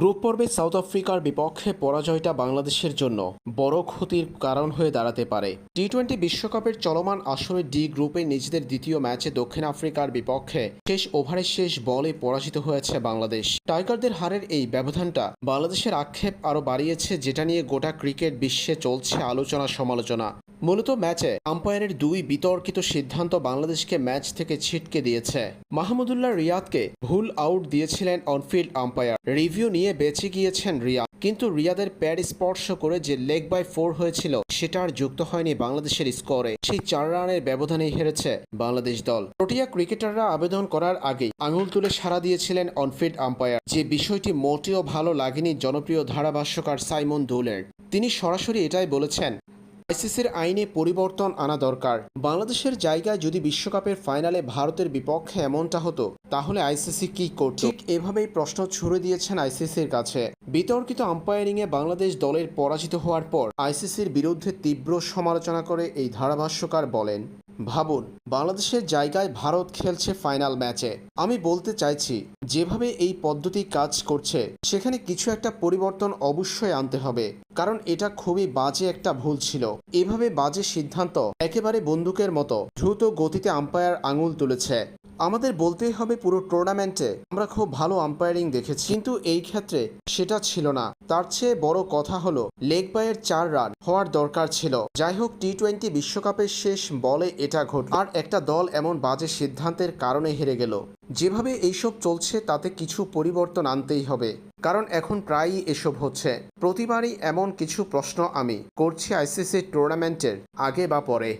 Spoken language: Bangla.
গ্রুপ পর্বে সাউথ আফ্রিকার বিপক্ষে পরাজয়টা বাংলাদেশের জন্য বড় ক্ষতির কারণ হয়ে দাঁড়াতে পারে। টি টোয়েন্টি বিশ্বকাপের চলমান আসরে ডি গ্রুপে নিজেদের দ্বিতীয় ম্যাচে দক্ষিণ আফ্রিকার বিপক্ষে শেষ ওভারের শেষ বলে পরাজিত হয়েছে বাংলাদেশ। টাইগারদের হারের এই ব্যবধানটা বাংলাদেশের আক্ষেপ আরও বাড়িয়েছে, যেটা নিয়ে গোটা ক্রিকেট বিশ্বে চলছে আলোচনা সমালোচনা মূলত ম্যাচে আম্পায়ারের দুই বিতর্কিত সিদ্ধান্ত বাংলাদেশকে ম্যাচ থেকে ছিটকে দিয়েছে। মাহমুদুল্লাহ রিয়াদকে ভুল আউট দিয়েছিলেন অনফিল্ড আম্পায়ার। রিভিউ নিয়ে বেঁচে গিয়েছেন রিয়াদ। কিন্তু রিয়াদের প্যাড স্পর্শ করে যে লেগ বাই ফোর হয়েছিল সেটা আর যুক্ত হয়নি বাংলাদেশের স্কোরে। সেই চার রানের ব্যবধানে হেরেছে বাংলাদেশ দল। প্রোটিয়া ক্রিকেটাররা আবেদন করার আগেই আঙুল তুলে সাড়া দিয়েছিলেন অনফিল্ড আম্পায়ার। যে বিষয়টি মোটেও ভালো লাগেনি জনপ্রিয় ধারাভাষ্যকার সাইমন দোলের তিনি সরাসরি এটাই বলেছেন আইসিসির আইনে পরিবর্তন আনা দরকার। বাংলাদেশের জায়গায় যদি বিশ্বকাপের ফাইনালে ভারতের বিপক্ষে এমনটা হতো, তাহলে আইসিসি কি করত? ঠিক এভাবেই প্রশ্ন ছুড়ে দিয়েছেন আইসিসির কাছে। বিতর্কিত আম্পায়ারিংয়ে বাংলাদেশ দলের পরাজিত হওয়ার পর, আইসিসির বিরুদ্ধে তীব্র সমালোচনা করে এই ধারাভাষ্যকার বলেন ভাবুন, বাংলাদেশের জায়গায় ভারত খেলছে ফাইনাল ম্যাচে। আমি বলতে চাইছি, যেভাবে এই পদ্ধতি কাজ করছে, সেখানে কিছু একটা পরিবর্তন অবশ্যই আনতে হবে, কারণ এটা খুবই বাজে একটা ভুল ছিল। এভাবে বাজে সিদ্ধান্ত একেবারে বন্দুকের মতো দ্রুত গতিতে আম্পায়ার আঙুল তুলেছে। আমাদের বলতেই হবে পুরো টুর্নামেন্টে আমরা খুব ভালো আম্পায়ারিং দেখেছি, কিন্তু এই ক্ষেত্রে সেটা ছিল না। তার চেয়ে বড় কথা হলো, লেগ বাইয়ের চার রান হওয়ার দরকার ছিল। যাই হোক টি টোয়েন্টি বিশ্বকাপের শেষ বলে এটা ঘট আর একটা দল এমন বাজে সিদ্ধান্তের কারণে হেরে গেল। যেভাবে এইসব চলছে, তাতে কিছু পরিবর্তন আনতেই হবে। কারণ এখন প্রায়ই এসব হচ্ছে। প্রতিবারই এমন কিছু প্রশ্ন আমি করছি আইসিসি টুর্নামেন্টের আগে বা পরে।